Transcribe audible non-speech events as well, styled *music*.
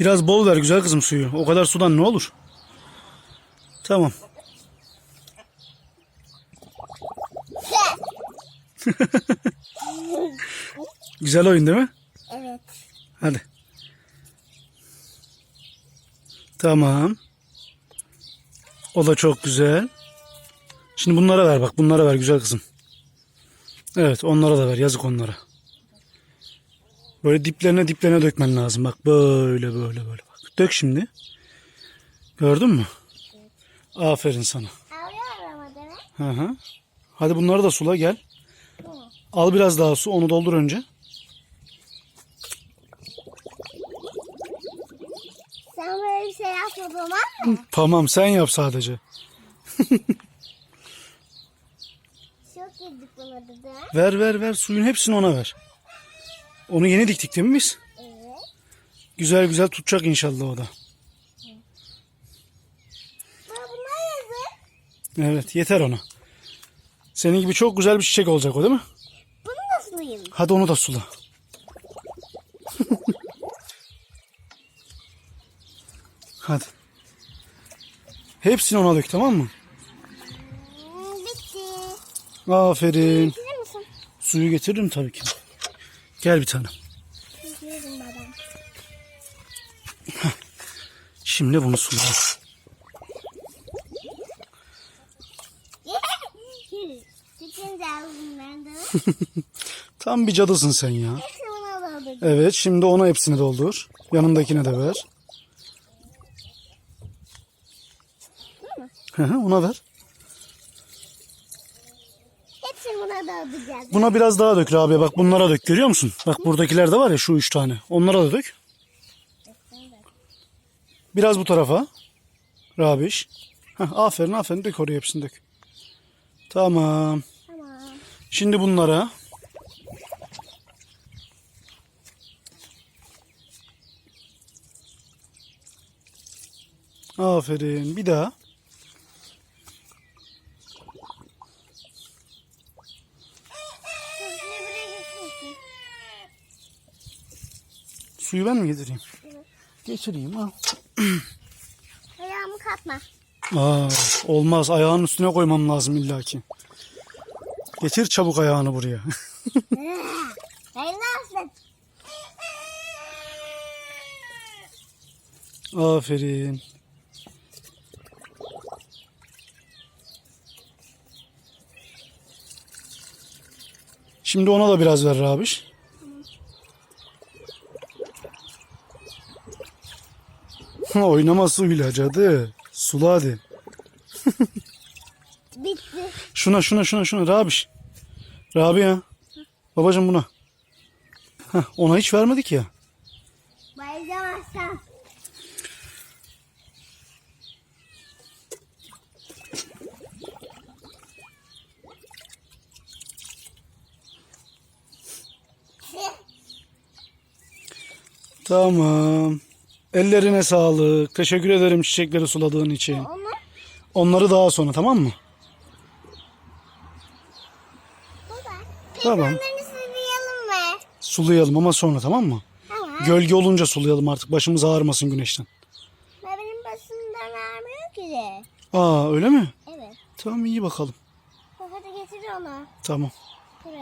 Biraz bol ver güzel kızım suyu. O kadar sudan ne olur? Tamam. *laughs* Güzel oyun değil mi? Evet. Hadi. Tamam. O da çok güzel. Şimdi bunlara ver bak. Bunlara ver güzel kızım. Evet onlara da ver. Yazık onlara. Böyle diplerine diplerine dökmen lazım. Bak böyle böyle böyle. Bak. Dök şimdi. Gördün mü? Aferin sana. Hı hı. Hadi bunları da sula gel. Al biraz daha su. Onu doldur önce. Sen böyle bir şey yapma tamam mı? Tamam sen yap sadece. Çok yedik buna da? Ver ver ver suyun hepsini ona ver. Onu yeni diktik değil mi biz? Evet. Güzel güzel tutacak inşallah o da. Evet yeter ona. Senin gibi çok güzel bir çiçek olacak o değil mi? Bunu nasıl yiyeyim? Hadi onu da sula. *laughs* Hadi. Hepsini ona dök tamam mı? Hmm, bitti. Aferin. Suyu getiririm tabii ki. Gel bir tane. Bitiririm babam. Şimdi bunu sula. Bitince aldım ben de. Tam bir cadısın sen ya. Evet şimdi ona hepsini doldur. Yanındakine de ver. Ona ver. Hepsini buna dolduracağız. Buna biraz daha dök Rabia. Bak bunlara dök. Görüyor musun? Bak buradakiler de var ya şu üç tane. Onlara da dök. Biraz bu tarafa. Rabiş. Heh, aferin aferin. Dök oraya hepsini dök. Tamam. Tamam. Şimdi bunlara. Aferin. Bir daha. Şimdi buraya geçiyorsun. Suyu ben mi getireyim? Geçireyim ha. *clears throat* Ayağımı katma. Aa, olmaz. Ayağının üstüne koymam lazım illaki. Getir çabuk ayağını buraya. *laughs* *laughs* Hayırlı. Aferin. Şimdi ona da biraz ver Rabiş. *laughs* Oynama suyla cadı. Sula hadi. *laughs* Bitti. Şuna şuna şuna şuna Rabiş. Rabia. Babacım buna. Heh, ona hiç vermedik ya. Bayılacağım aslan. Tamam. Ellerine sağlık. Teşekkür ederim çiçekleri suladığın için. Onları daha sonra tamam mı? baba. Tamam. Onları sulayalım mı? Sulayalım ama sonra tamam mı? Tamam. Gölge olunca sulayalım artık. Başımız ağrımasın güneşten. Benim başımdan vermiyor ki de. Aa öyle mi? Evet. Tamam iyi bakalım. Hadi getir onu. Tamam.